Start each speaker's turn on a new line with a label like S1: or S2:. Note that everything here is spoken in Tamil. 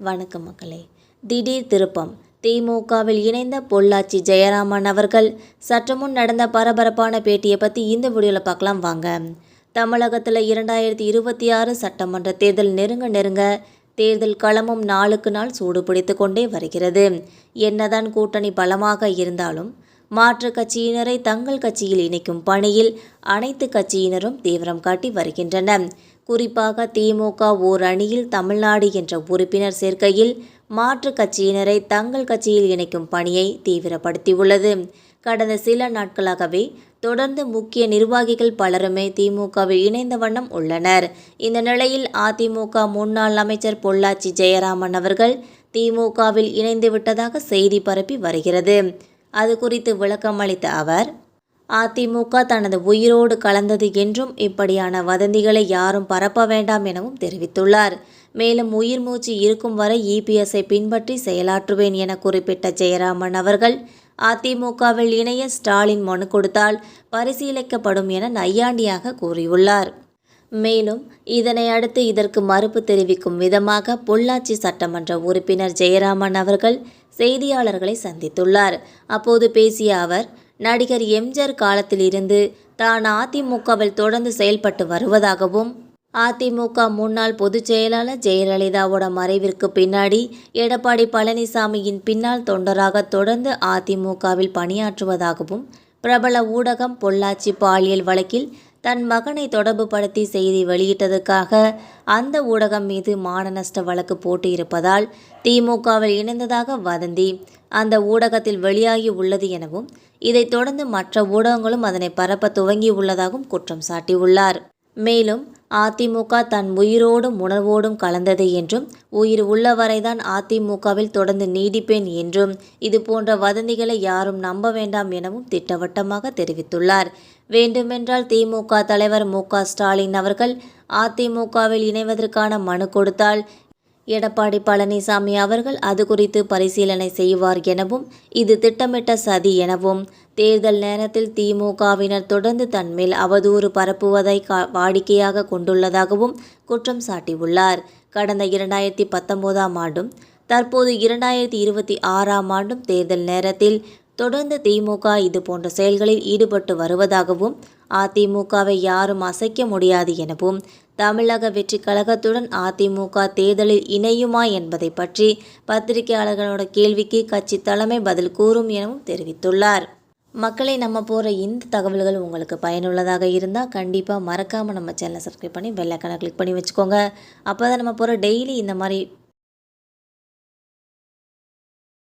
S1: வணக்கம் மக்களே. திடீர் திருப்பம். திமுகவில் இணைந்த பொள்ளாச்சி ஜெயராமன் அவர்கள் சற்றுமுன் நடந்த பரபரப்பான பேட்டியை பற்றி இந்த வீடியோவில் பார்க்கலாம் வாங்க. தமிழகத்தில் இரண்டாயிரத்தி இருபத்தி ஆறு சட்டமன்ற தேர்தல் நெருங்க நெருங்க தேர்தல் களமும் நாளுக்கு நாள் சூடு பிடித்து கொண்டே வருகிறது. என்னதான் கூட்டணி பலமாக இருந்தாலும் மாற்றுக் கட்சியினரை தங்கள் கட்சியில் இணைக்கும் பணியில் அனைத்து கட்சியினரும் தீவிரம் காட்டி வருகின்றனர். குறிப்பாக திமுக ஓர் அணியில் தமிழ்நாடு என்ற உறுப்பினர் சேர்க்கையில் மாற்றுக் கட்சியினரை தங்கள் கட்சியில் இணைக்கும் பணியை தீவிரப்படுத்தியுள்ளது. கடந்த சில நாட்களாகவே தொடர்ந்து முக்கிய நிர்வாகிகள் பலருமே திமுகவில் இணைந்த வண்ணம் உள்ளனர். இந்த நிலையில் அதிமுக முன்னாள் அமைச்சர் பொள்ளாச்சி ஜெயராமன் அவர்கள் திமுகவில் இணைந்து விட்டதாக செய்தி பரப்பி வருகிறது. அது குறித்து விளக்கம் அளித்த அவர் அதிமுக தனது உயிரோடு கலந்தது என்றும் இப்படியான வதந்திகளை யாரும் பரப்ப வேண்டாம் எனவும் தெரிவித்துள்ளார். மேலும் உயிர் மூச்சு இருக்கும் வரை இபிஎஸ்ஐ பின்பற்றி செயலாற்றுவேன் என குறிப்பிட்ட ஜெயராமன் அவர்கள் அதிமுகவில் இணைய ஸ்டாலின் மனு கொடுத்தால் பரிசீலிக்கப்படும் என நையாண்டியாக கூறியுள்ளார். மேலும் இதனை அடுத்து இதற்கு மறுப்பு தெரிவிக்கும் விதமாக பொள்ளாச்சி சட்டமன்ற உறுப்பினர் ஜெயராமன் அவர்கள் செய்தியாளர்களை சந்தித்துள்ளார். அப்போது பேசிய அவர் நடிகர் எம்ஜிஆர் காலத்திலிருந்து தான் அதிமுகவில் தொடர்ந்து செயல்பட்டு வருவதாகவும் அதிமுக முன்னாள் பொதுச் செயலாளர் ஜெயலலிதாவோட மறைவிற்கு பின்னாடி எடப்பாடி பழனிசாமியின் பின்னால் தொண்டராக தொடர்ந்து அதிமுகவில் பணியாற்றுவதாகவும் பிரபல ஊடகம் பொள்ளாச்சி பாலியல் வழக்கில் தன் மகனை தொடர்புபடுத்தி செய்தி வெளியிட்டதற்காக அந்த ஊடகம் மீது மான நஷ்ட வழக்கு போட்டியிருப்பதால் திமுகவில் இணைந்ததாக வதந்தி. அந்த ஊடகத்தில் வெளியாகி உள்ளது எனவும் இதைத் தொடர்ந்து மற்ற ஊடகங்களும் அதனை பரப்ப துவங்கி உள்ளதாகவும் குற்றம் சாட்டியுள்ளார். மேலும் அதிமுக தன் உயிரோடும் உணர்வோடும் கலந்தது என்றும் உயிர் உள்ளவரைதான் அதிமுகவில் தொடர்ந்து நீடிப்பேன் என்றும் இது போன்ற வதந்திகளை யாரும் நம்ப வேண்டாம் எனவும் திட்டவட்டமாக தெரிவித்துள்ளார். வேண்டுமென்றால் திமுக தலைவர் மு. க. ஸ்டாலின் அவர்கள் அதிமுகவில் இணைவதற்கான மனு கொடுத்தால் எடப்பாடி பழனிசாமி அவர்கள் அது குறித்து பரிசீலனை செய்வார் எனவும் இது திட்டமிட்ட சதி எனவும் தேர்தல் நேரத்தில் திமுகவினர் தொடர்ந்து தன்மேல் அவதூறு பரப்புவதை கா- வாடிக்கையாக கொண்டுள்ளதாகவும் குற்றம் சாட்டியுள்ளார். கடந்த இரண்டாயிரத்தி பத்தொன்பதாம் ஆண்டும் தற்போது இரண்டாயிரத்தி இருபத்தி ஆறாம் ஆண்டும் தேர்தல் நேரத்தில் தொடர்ந்து திமுக இது போன்ற செயல்களில் ஈடுபட்டு வருவதாகவும் அதிமுகவை யாரும் அசைக்க முடியாது எனவும் தமிழக வெற்றி கழகத்துடன் அதிமுக தேர்தலில் இணையுமா என்பதை பற்றி பத்திரிகையாளர்களோட கேள்விக்கு கட்சி தலைமை பதில் கூறும் எனவும் தெரிவித்துள்ளார். மக்களை நம்ம போகிற இந்த தகவல்கள் உங்களுக்கு பயனுள்ளதாக இருந்தால் கண்டிப்பாக மறக்காமல் நம்ம சேனலை சப்ஸ்கிரைப் பண்ணி பெல்லைக்கனை கிளிக் பண்ணி வச்சுக்கோங்க. அப்போ தான் நம்ம போகிற டெய்லி இந்த மாதிரி